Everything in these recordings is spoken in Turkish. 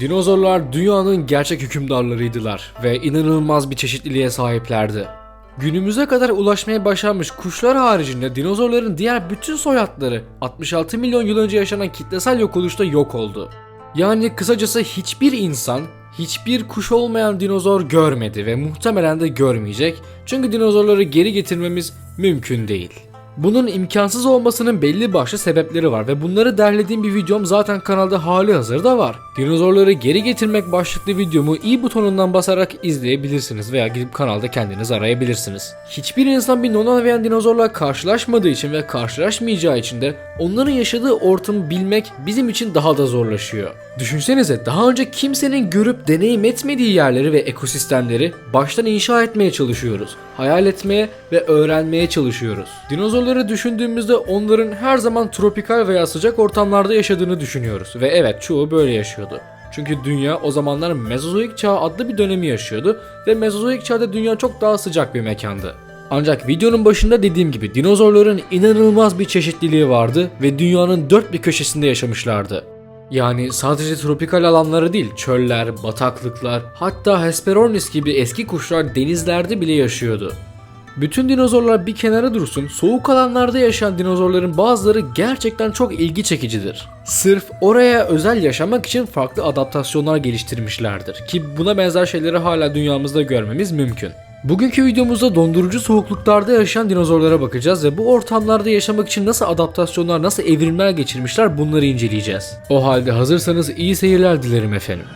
Dinozorlar dünyanın gerçek hükümdarlarıydılar ve inanılmaz bir çeşitliliğe sahiplerdi. Günümüze kadar ulaşmaya başarmış kuşlar haricinde dinozorların diğer bütün soyadları 66 milyon yıl önce yaşanan kitlesel yok oluşta yok oldu. Yani kısacası hiçbir insan hiçbir kuş olmayan dinozor görmedi ve muhtemelen de görmeyecek. Çünkü dinozorları geri getirmemiz mümkün değil. Bunun imkansız olmasının belli başlı sebepleri var ve bunları derlediğim bir videom zaten kanalda hali hazırda var. Dinozorları geri getirmek başlıklı videomu i butonundan basarak izleyebilirsiniz veya gidip kanalda kendiniz arayabilirsiniz. Hiçbir insan bir non-avian dinozorla karşılaşmadığı için ve karşılaşmayacağı için de onların yaşadığı ortamı bilmek bizim için daha da zorlaşıyor. Düşünsenize daha önce kimsenin görüp deneyim etmediği yerleri ve ekosistemleri baştan inşa etmeye çalışıyoruz. Hayal etmeye ve öğrenmeye çalışıyoruz. Dinozorları düşündüğümüzde onların her zaman tropikal veya sıcak ortamlarda yaşadığını düşünüyoruz ve evet çoğu böyle yaşıyordu. Çünkü dünya o zamanlar Mezozoik çağ adlı bir dönemi yaşıyordu ve Mezozoik çağda dünya çok daha sıcak bir mekandı. Ancak videonun başında dediğim gibi dinozorların inanılmaz bir çeşitliliği vardı ve dünyanın dört bir köşesinde yaşamışlardı. Yani sadece tropikal alanları değil, çöller, bataklıklar, hatta Hesperornis gibi eski kuşlar denizlerde bile yaşıyordu. Bütün dinozorlar bir kenara dursun, soğuk alanlarda yaşayan dinozorların bazıları gerçekten çok ilgi çekicidir. Sırf oraya özel yaşamak için farklı adaptasyonlar geliştirmişlerdir ki buna benzer şeyleri hala dünyamızda görmemiz mümkün. Bugünkü videomuzda dondurucu soğukluklarda yaşayan dinozorlara bakacağız ve bu ortamlarda yaşamak için nasıl adaptasyonlar, nasıl evrimler geçirmişler bunları inceleyeceğiz. O halde hazırsanız iyi seyirler dilerim efendim.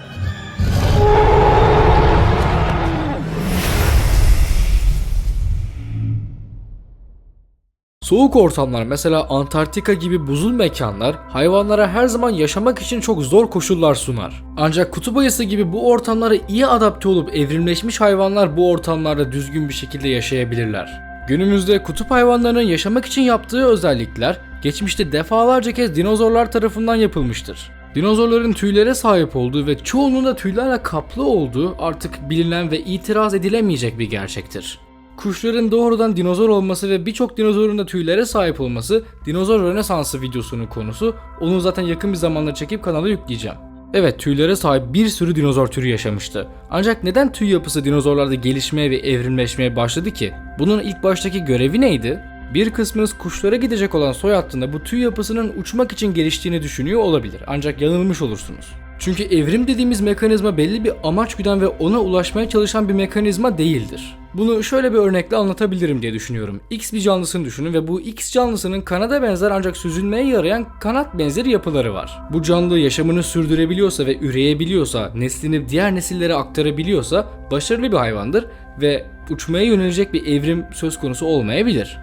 Soğuk ortamlar mesela Antarktika gibi buzul mekanlar hayvanlara her zaman yaşamak için çok zor koşullar sunar. Ancak kutup ayısı gibi bu ortamlara iyi adapte olup evrimleşmiş hayvanlar bu ortamlarda düzgün bir şekilde yaşayabilirler. Günümüzde kutup hayvanlarının yaşamak için yaptığı özellikler geçmişte defalarca kez dinozorlar tarafından yapılmıştır. Dinozorların tüylere sahip olduğu ve çoğunluğun da tüylerle kaplı olduğu artık bilinen ve itiraz edilemeyecek bir gerçektir. Kuşların doğrudan dinozor olması ve birçok dinozorun da tüylere sahip olması dinozor rönesansı videosunun konusu. Onu zaten yakın bir zamanda çekip kanala yükleyeceğim. Evet tüylere sahip bir sürü dinozor türü yaşamıştı. Ancak neden tüy yapısı dinozorlarda gelişmeye ve evrimleşmeye başladı ki? Bunun ilk baştaki görevi neydi? Bir kısmınız kuşlara gidecek olan soy hattında bu tüy yapısının uçmak için geliştiğini düşünüyor olabilir. Ancak yanılmış olursunuz. Çünkü evrim dediğimiz mekanizma belli bir amaç güden ve ona ulaşmaya çalışan bir mekanizma değildir. Bunu şöyle bir örnekle anlatabilirim diye düşünüyorum. X bir canlısını düşünün ve bu X canlısının kanada benzer ancak süzülmeye yarayan kanat benzeri yapıları var. Bu canlı yaşamını sürdürebiliyorsa ve üreyebiliyorsa, neslini diğer nesillere aktarabiliyorsa başarılı bir hayvandır ve uçmaya yönelecek bir evrim söz konusu olmayabilir.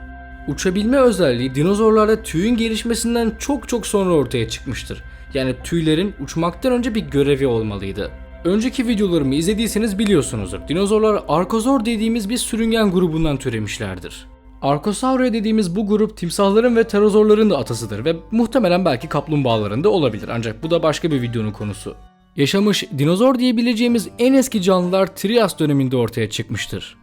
Uçabilme özelliği dinozorlarda tüyün gelişmesinden çok çok sonra ortaya çıkmıştır. Yani tüylerin uçmaktan önce bir görevi olmalıydı. Önceki videolarımı izlediyseniz biliyorsunuzdur. Dinozorlar Arkozor dediğimiz bir sürüngen grubundan türemişlerdir. Arkosauria dediğimiz bu grup timsahların ve pterozorların da atasıdır ve muhtemelen belki kaplumbağaların da olabilir ancak bu da başka bir videonun konusu. Yaşamış dinozor diyebileceğimiz en eski canlılar Trias döneminde ortaya çıkmıştır.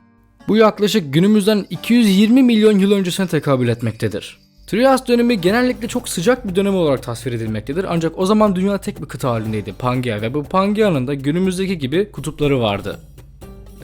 Bu yaklaşık günümüzden 220 milyon yıl öncesine tekabül etmektedir. Trias dönemi genellikle çok sıcak bir dönem olarak tasvir edilmektedir ancak o zaman dünya tek bir kıta halindeydi Pangea ve bu Pangea'nın da günümüzdeki gibi kutupları vardı.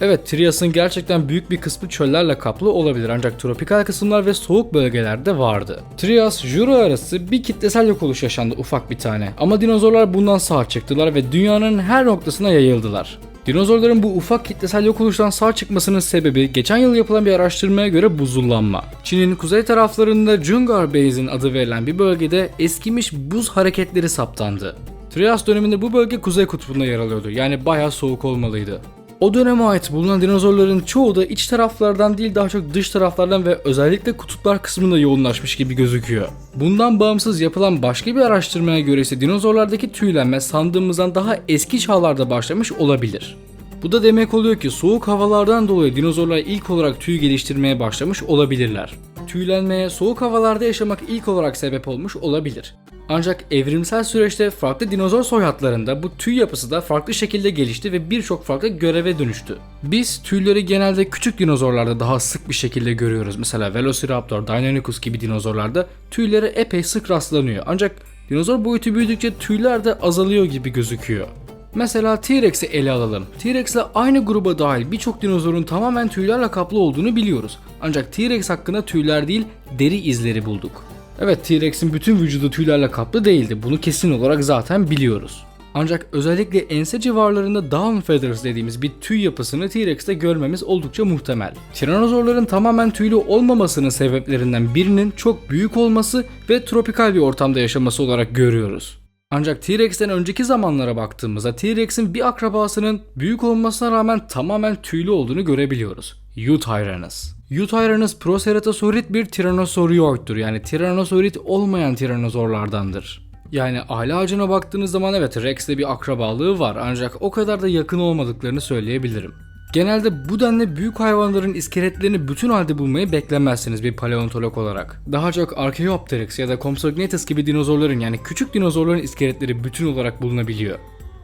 Evet Trias'ın gerçekten büyük bir kısmı çöllerle kaplı olabilir ancak tropikal kısımlar ve soğuk bölgelerde vardı. Trias, Jura arası bir kitlesel yok oluş yaşandı ufak bir tane ama dinozorlar bundan sağ çıktılar ve dünyanın her noktasına yayıldılar. Dinozorların bu ufak kitlesel yok oluştan sağ çıkmasının sebebi geçen yıl yapılan bir araştırmaya göre buzullanma. Çin'in kuzey taraflarında Jungar Basin adı verilen bir bölgede eskimiş buz hareketleri saptandı. Trias döneminde bu bölge kuzey kutbunda yer alıyordu yani bayağı soğuk olmalıydı. O döneme ait bulunan dinozorların çoğu da iç taraflardan değil daha çok dış taraflardan ve özellikle kutuplar kısmında yoğunlaşmış gibi gözüküyor. Bundan bağımsız yapılan başka bir araştırmaya göre ise dinozorlardaki tüylenme sandığımızdan daha eski çağlarda başlamış olabilir. Bu da demek oluyor ki soğuk havalardan dolayı dinozorlar ilk olarak tüy geliştirmeye başlamış olabilirler. Tüylenmeye soğuk havalarda yaşamak ilk olarak sebep olmuş olabilir. Ancak evrimsel süreçte farklı dinozor soyadlarında bu tüy yapısı da farklı şekilde gelişti ve birçok farklı göreve dönüştü. Biz tüyleri genelde küçük dinozorlarda daha sık bir şekilde görüyoruz. Mesela Velociraptor, Deinonychus gibi dinozorlarda tüyleri epey sık rastlanıyor. Ancak dinozor boyutu büyüdükçe tüyler de azalıyor gibi gözüküyor. Mesela T-Rex'i ele alalım. T-Rex ile aynı gruba dahil birçok dinozorun tamamen tüylerle kaplı olduğunu biliyoruz. Ancak T-Rex hakkında tüyler değil, deri izleri bulduk. Evet T-Rex'in bütün vücudu tüylerle kaplı değildi. Bunu kesin olarak zaten biliyoruz. Ancak özellikle ense civarlarında down feathers dediğimiz bir tüy yapısını T-Rex'te görmemiz oldukça muhtemel. Tiranozorların tamamen tüylü olmamasının sebeplerinden birinin çok büyük olması ve tropikal bir ortamda yaşaması olarak görüyoruz. Ancak T-Rex'ten önceki zamanlara baktığımızda T-Rex'in bir akrabasının büyük olmasına rağmen tamamen tüylü olduğunu görebiliyoruz. Eutyrannus. Eutyrannus Proceratosaurid bir Tyrannosaurioid'dur. Yani Tyrannosaurid olmayan tiranozorlardandır. Yani aile ağacına baktığınız zaman evet Rex'le bir akrabalığı var ancak o kadar da yakın olmadıklarını söyleyebilirim. Genelde bu denli büyük hayvanların iskeletlerini bütün halde bulmayı beklemezsiniz bir paleontolog olarak. Daha çok Archaeopteryx ya da Compsognathus gibi dinozorların yani küçük dinozorların iskeletleri bütün olarak bulunabiliyor.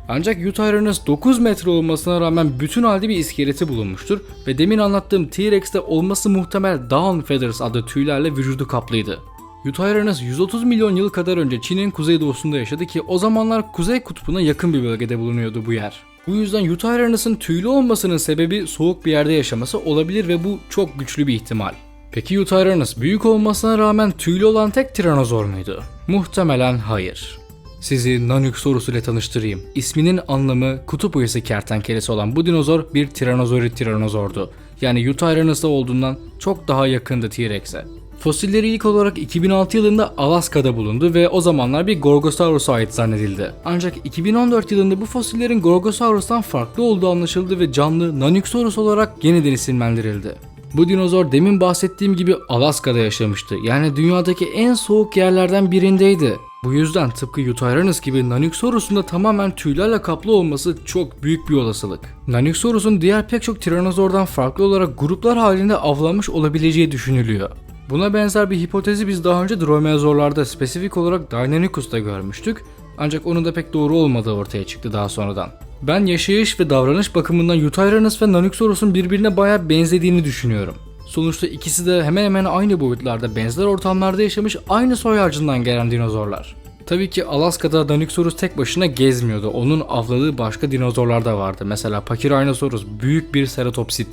Ancak Eutyrannus 9 metre olmasına rağmen bütün halde bir iskeleti bulunmuştur ve demin anlattığım T-Rex'te olması muhtemel Down Feathers adlı tüylerle vücudu kaplıydı. Eutyrannus 130 milyon yıl kadar önce Çin'in kuzeydoğusunda yaşadı ki o zamanlar kuzey kutbuna yakın bir bölgede bulunuyordu bu yer. Bu yüzden Eutyrannus'ın tüylü olmasının sebebi soğuk bir yerde yaşaması olabilir ve bu çok güçlü bir ihtimal. Peki Eutyrannus büyük olmasına rağmen tüylü olan tek tiranozor muydu? Muhtemelen hayır. Sizi Nanyuxorus ile tanıştırayım. İsminin anlamı kutup ayısı kertenkelesi olan bu dinozor bir tiranozori tiranozordu. Yani Eutyrannus'ta olduğundan çok daha yakındı T-Rex'e. Fosilleri ilk olarak 2006 yılında Alaska'da bulundu ve o zamanlar bir Gorgosaurus'a ait zannedildi. Ancak 2014 yılında bu fosillerin Gorgosaurus'tan farklı olduğu anlaşıldı ve canlı Nanyuxorus olarak yeniden isimlendirildi. Bu dinozor demin bahsettiğim gibi Alaska'da yaşamıştı. Yani dünyadaki en soğuk yerlerden birindeydi. Bu yüzden tıpkı Eutyrannus gibi Nanyuxorus'un da tamamen tüylerle kaplı olması çok büyük bir olasılık. Nanyuxorus'un diğer pek çok tiranozordan farklı olarak gruplar halinde avlanmış olabileceği düşünülüyor. Buna benzer bir hipotezi biz daha önce Dromaeosaurlarda spesifik olarak Deinonychus'ta görmüştük. Ancak onun da pek doğru olmadığı ortaya çıktı daha sonradan. Ben yaşayış ve davranış bakımından Eutyrannus ve Nanyuxorus'un birbirine bayağı benzediğini düşünüyorum. Sonuçta ikisi de hemen hemen aynı boyutlarda benzer ortamlarda yaşamış aynı soy ağacından gelen dinozorlar. Tabii ki Alaska'da Dinosaurus tek başına gezmiyordu. Onun avladığı başka dinozorlar da vardı. Mesela Pachyrhinosaurus büyük bir ceratopsit.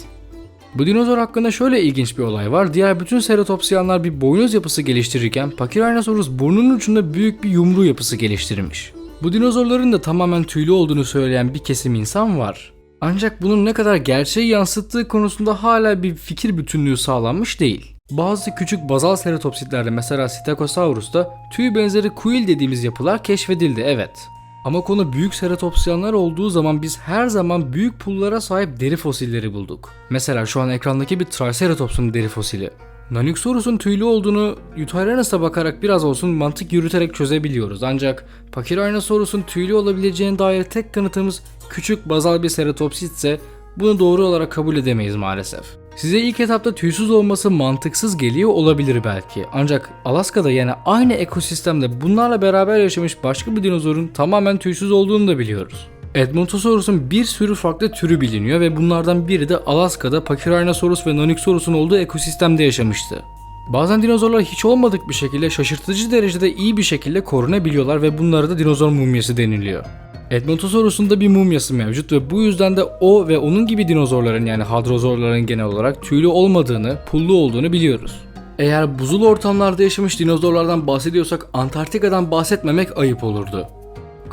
Bu dinozor hakkında şöyle ilginç bir olay var. Diğer bütün seratopsiyanlar bir boynuz yapısı geliştirirken Pachyrhinosaurus burnunun ucunda büyük bir yumru yapısı geliştirmiş. Bu dinozorların da tamamen tüylü olduğunu söyleyen bir kesim insan var. Ancak bunun ne kadar gerçeği yansıttığı konusunda hala bir fikir bütünlüğü sağlanmış değil. Bazı küçük bazal seratopsitlerde mesela Stegosaurus'ta tüy benzeri kuil dediğimiz yapılar keşfedildi evet. Ama konu büyük seratopsiyanlar olduğu zaman biz her zaman büyük pullara sahip deri fosilleri bulduk. Mesela şu an ekrandaki bir Triceratops'un deri fosili. Nanyuxorus'un tüylü olduğunu Eutyrannus'a bakarak biraz olsun mantık yürüterek çözebiliyoruz. Ancak Pachyrhinosaurus'un tüylü olabileceğine dair tek kanıtımız küçük bazal bir seratopsit ise bunu doğru olarak kabul edemeyiz maalesef. Size ilk etapta tüysüz olması mantıksız geliyor olabilir belki. Ancak Alaska'da yani aynı ekosistemde bunlarla beraber yaşamış başka bir dinozorun tamamen tüysüz olduğunu da biliyoruz. Edmontosaurus'un bir sürü farklı türü biliniyor ve bunlardan biri de Alaska'da Pachyrhinosaurus ve Nonyxorus'un olduğu ekosistemde yaşamıştı. Bazen dinozorlar hiç olmadık bir şekilde şaşırtıcı derecede iyi bir şekilde korunabiliyorlar ve bunlara da dinozor mumyası deniliyor. Edmontosaurus'un da bir mumyası mevcut ve bu yüzden de o ve onun gibi dinozorların yani hadrozorların genel olarak tüylü olmadığını, pullu olduğunu biliyoruz. Eğer buzul ortamlarda yaşamış dinozorlardan bahsediyorsak Antarktika'dan bahsetmemek ayıp olurdu.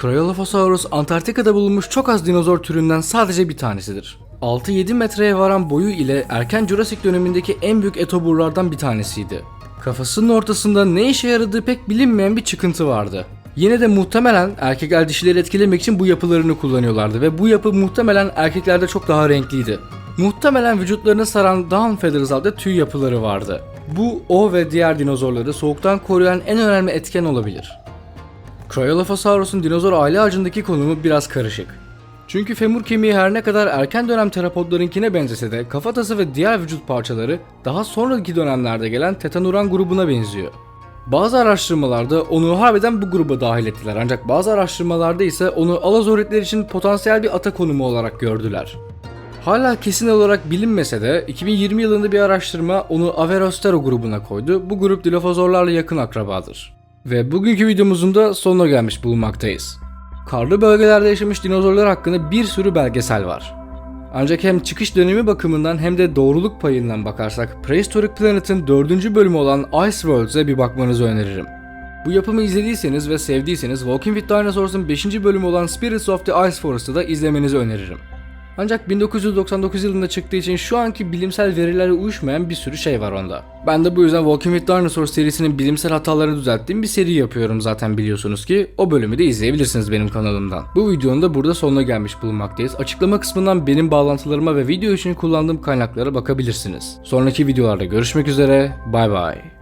Cryolophosaurus Antarktika'da bulunmuş çok az dinozor türünden sadece bir tanesidir. 6-7 metreye varan boyu ile erken Jurassic dönemindeki en büyük etoburlardan bir tanesiydi. Kafasının ortasında ne işe yaradığı pek bilinmeyen bir çıkıntı vardı. Yine de muhtemelen erkekler dişileri etkilemek için bu yapılarını kullanıyorlardı ve bu yapı muhtemelen erkeklerde çok daha renkliydi. Muhtemelen vücutlarını saran down feathers adlı tüy yapıları vardı. Bu o ve diğer dinozorları soğuktan koruyan en önemli etken olabilir. Cryolophosaurus'un dinozor aile ağacındaki konumu biraz karışık. Çünkü femur kemiği her ne kadar erken dönem terapodlarınkine benzese de kafatası ve diğer vücut parçaları daha sonraki dönemlerde gelen Tetanuran grubuna benziyor. Bazı araştırmalarda onu harbiden bu gruba dahil ettiler ancak bazı araştırmalarda ise onu alazoritler için potansiyel bir ata konumu olarak gördüler. Hala kesin olarak bilinmese de 2020 yılında bir araştırma onu Averostero grubuna koydu. Bu grup dilofazorlarla yakın akrabadır. Ve bugünkü videomuzun da sonuna gelmiş bulunmaktayız. Karlı bölgelerde yaşamış dinozorlar hakkında bir sürü belgesel var. Ancak hem çıkış dönemi bakımından hem de doğruluk payından bakarsak Prehistoric Planet'ın 4. bölümü olan Ice Worlds'e bir bakmanızı öneririm. Bu yapımı izlediyseniz ve sevdiyseniz Walking with Dinosaurs'ın 5. bölümü olan Spirits of the Ice Forest'ı da izlemenizi öneririm. Ancak 1999 yılında çıktığı için şu anki bilimsel verilere uyuşmayan bir sürü şey var onda. Ben de bu yüzden Walking with Dinosaurs serisinin bilimsel hatalarını düzelttiğim bir seri yapıyorum zaten biliyorsunuz ki. O bölümü de izleyebilirsiniz benim kanalımdan. Bu videonun da burada sonuna gelmiş bulunmaktayız. Açıklama kısmından benim bağlantılarıma ve video için kullandığım kaynaklara bakabilirsiniz. Sonraki videolarda görüşmek üzere. Bay bay.